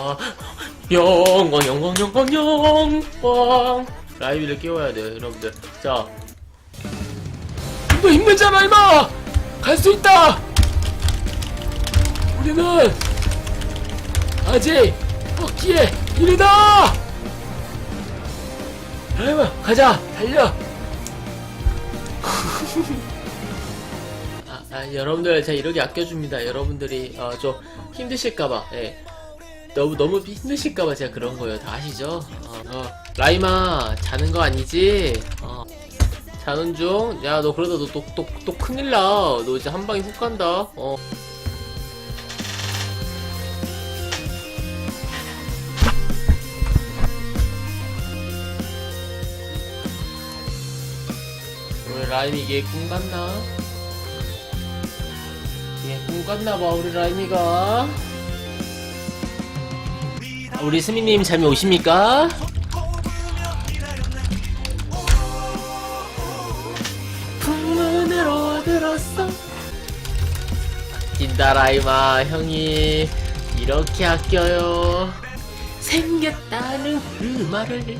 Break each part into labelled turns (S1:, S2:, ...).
S1: 아 영광 영광 영광 영광. 라이브를 깨워야 돼요 여러분들. 자. 이거 힘들잖아 임마! 갈 수 있다! 우리는 아직 먹기에 이르다! 라이브 가자! 달려! 아, 아, 여러분들 제가 이렇게 아껴줍니다. 여러분들이 어, 좀 힘드실까봐, 예. 너무 너무 힘드실까봐 제가 그런 거예요. 다 아시죠? 어, 어. 라이마 자는 거 아니지? 어. 자는 중? 야 너 그러다 너또또또 큰일 나. 너 이제 한 방에 훅 간다. 어. 우리 라임이 얘꿈 같나? 얘꿈 같나 봐 우리 라임이가 우리 스미님 잠이 오십니까? 풍문으로 들었어. 아낀다 라임아 형이. 이렇게 아껴요. 생겼다는 그 말을.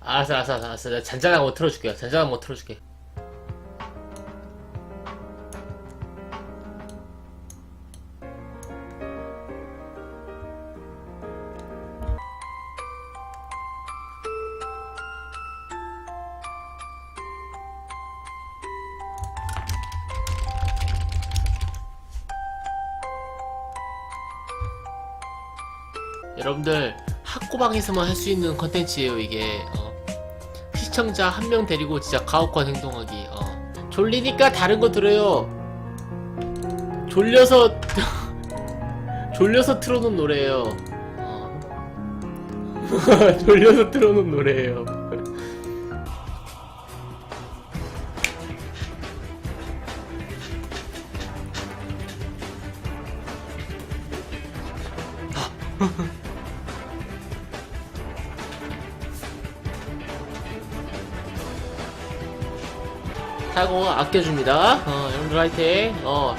S1: 알았어 알았어 알았어. 내가 잔잔한 거 틀어줄게요. 잔잔한 거 틀어줄게 여러분들 학고방에서만 할 수 있는 컨텐츠예요 이게 어. 시청자 한 명 데리고 진짜 가혹한 행동하기 어. 졸리니까 다른 거 들어요 졸려서 졸려서 틀어놓은 노래예요 어. 졸려서 틀어놓은 노래예요 타고 아껴줍니다 어 여러분들 화이팅 어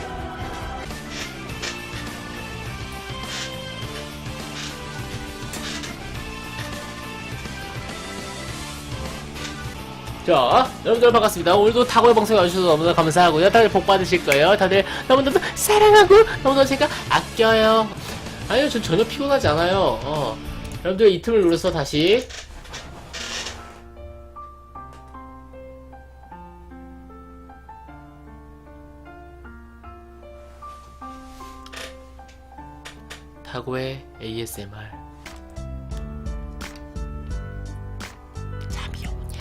S1: 자, 여러분들 반갑습니다. 오늘도 타고의 방송에 와주셔서 너무나 감사하고요. 다들 복 받으실 거예요. 다들 너무너무 사랑하고 너무너무 제가 아껴요. 아니요, 전 전혀 피곤하지 않아요. 어. 여러분들 이 틈을 눌러서 다시 타고의 ASMR 잠이 오냐?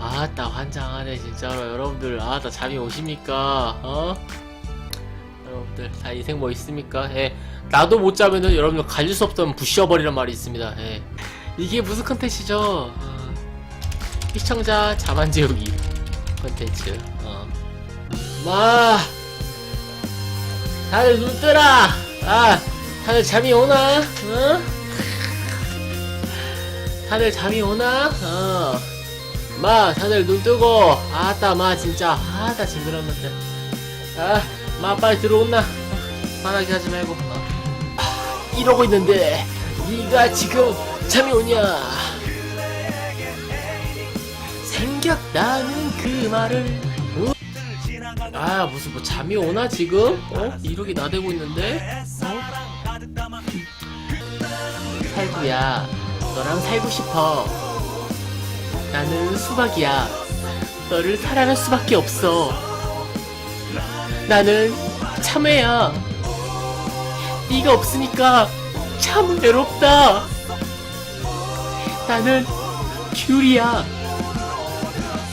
S1: 아따 환장하네 진짜로. 여러분들 아따 잠이 오십니까? 어? 여러분들 다 인생 뭐 있습니까? 예. 나도 못 자면은 여러분들 가질 수 없다면 부셔버리란 말이 있습니다. 예. 이게 무슨 컨텐츠죠? 어. 시청자 자만 재우기 컨텐츠. 어. 마! 다들 눈 뜨라 아 다들 잠이 오나 어? 다들 잠이 오나 어. 마 다들 눈 뜨고 아따 마 진짜 아따 징그러운 것들 아마 빨리 들어온나 화나게 하지 말고 어. 아, 이러고 있는데 네가 지금 잠이 오냐 생겼다는 그 말을 어? 아 무슨 뭐 잠이 오나 지금? 어? 이러게 나대고 있는데? 어? 살구야 너랑 살고 싶어 나는 수박이야 너를 사랑할 수밖에 없어 나는 참외야 네가 없으니까 참 외롭다 나는 귤이야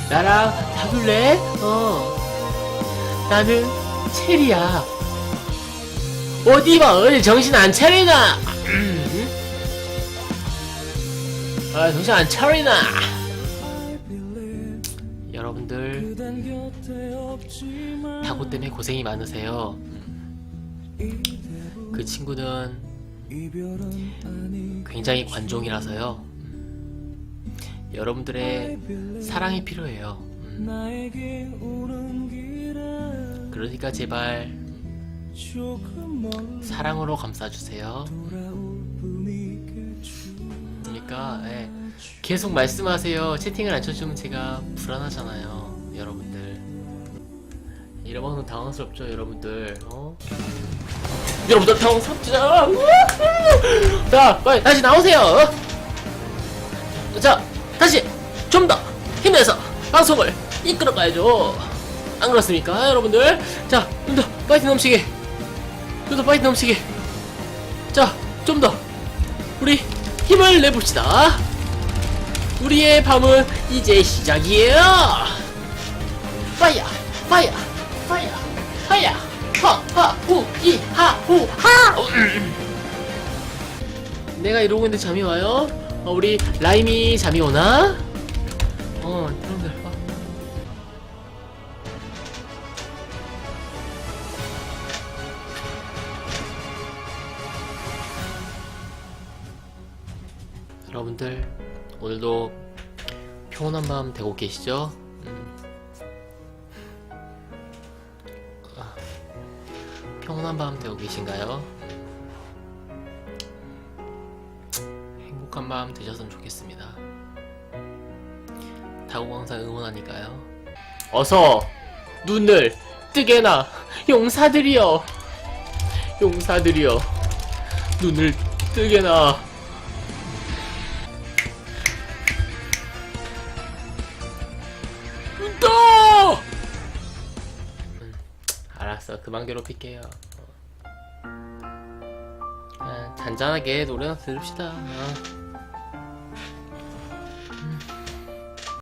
S1: 나랑 바꿀래? 어 나는 체리야. 어디 봐, 어디 정신 안 차리나? 아, 정신 안 차리나? 여러분들 타고 때문에 고생이 많으세요. 그 친구는 굉장히 관종이라서요. 여러분들의 사랑이 필요해요. 음. 그러니까 제발 사랑으로 감싸주세요. 그러니까 예. 계속 말씀하세요. 채팅을 안 쳐주면 제가 불안하잖아요, 여러분들. 이러면 당황스럽죠, 여러분들. 어? 여러분들 당황스럽죠. 자, 빨리 다시 나오세요. 자, 다시 좀 더 힘내서 방송을 이끌어가야죠. 안 그렇습니까, 여러분들? 자, 좀 더 파이팅 넘치게, 좀 더 파이팅 넘치게. 자, 좀 더 우리 힘을 내봅시다. 우리의 밤은 이제 시작이에요. 파이야, 파이야, 파이야, 파이야. 하 하 우 이 하 우 하. 내가 이러고 있는데 잠이 와요? 어, 우리 라임이 잠이 오나? 어, 여러분들. 여러분들 오늘도 평온한 밤 되고 계시죠? 음. 아, 평온한 밤 되고 계신가요? 행복한 밤 되셨으면 좋겠습니다. 다고광사 응원하니까요. 어서 눈을 뜨게나 용사들이여 용사들이여 눈을 뜨게나 알았어 그만 괴롭힐게요 어. 아, 잔잔하게 노래나 들읍시다 어.